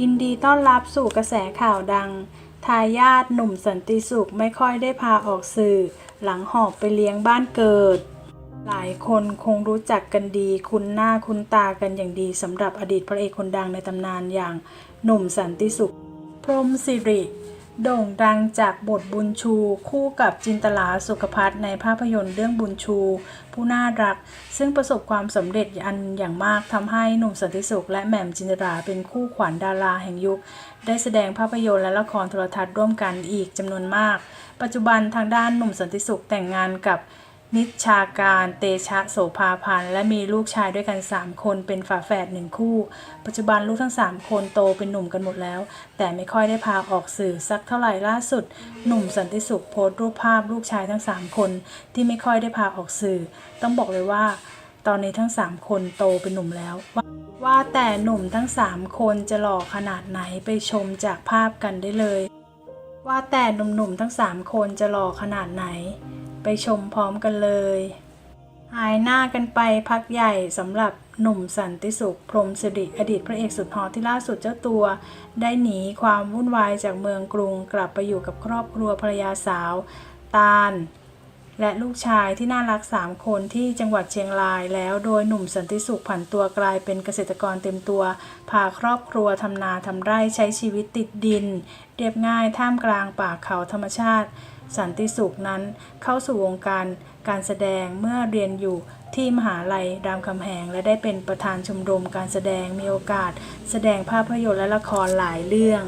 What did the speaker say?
ยินดีต้อนรับสู่กระแสข่าวดัง ทายาทหนุ่มสันติสุขไม่ค่อยได้พาออกสื่อ หลังหอบไปเลี้ยงบ้านเกิด หลายคนคงรู้จักกันดี คุ้นหน้าคุ้นตากันอย่างดีสำหรับอดีตพระเอกคนดังในตำนานอย่างหนุ่มสันติสุข พรหมสิริ โด่งดังจากบทบุญชู คู่กับจินตลาสุขภัทรในภาพยนตร์เรื่องบุญชู ผู้น่ารัก ซึ่งประสบความสำเร็จอันอย่างมากทำให้หนุ่มสันติสุข และแหม่มจินตลาเป็นคู่ขวัญดาราแห่งยุค ได้แสดงภาพยนตร์และละครโทรทัศน์ร่วมกันอีกจำนวนมาก ปัจจุบันทางด้านหนุ่มสันติสุขแต่งงานกับ นิชาการ เตชะโสภาพันธ์และมีลูกชายด้วยกัน 3 คนเป็นฝาแฝดหนึ่งคู่ ปัจจุบันลูกทั้ง 3 คนโตเป็นหนุ่มกันหมดแล้ว แต่ไม่ค่อยได้พาออกสื่อสักเท่าไหร่ล่าสุด หนุ่มสันติสุขโพสต์รูปภาพลูกชายทั้ง 3 คน ที่ไม่ค่อยได้พาออกสื่อ ต้องบอกเลยว่า ตอนนี้ทั้ง 3 คนโตเป็นหนุ่มแล้วว่าแต่หนุ่มทั้ง 3 คนจะหล่อขนาดไหนไปชมจากภาพกันได้เลย ว่าแต่หนุ่มๆทั้ง 3 คนจะหล่อขนาดไหน ไปชมพร้อมกันเลย หายหน้ากันไปพักใหญ่สำหรับหนุ่มสันติสุข พรมสิริอดีตพระเอกสุดฮอตที่ล่าสุดเจ้าตัว ได้หนีความวุ่นวายจากเมืองกรุงกลับไปอยู่กับครอบครัวภรรยาสาว ตาล และลูกชายที่น่ารัก 3 คนที่จังหวัดเชียงรายแล้วโดยหนุ่มสันติสุขผันตัวกลายเป็นเกษตรกรเต็มตัว พาครอบครัวทำนาทำไร่ใช้ชีวิตติดดิน เรียบง่ายท่ามกลางป่าเขาธรรมชาติ สันติสุขนั้นเข้าสู่วงการการแสดงเมื่อเรียนอยู่ที่มหาลัยรามคำแหง และได้เป็นประธานชมรมการแสดงมีโอกาส แสดงภาพยนตร์และละครหลายเรื่อง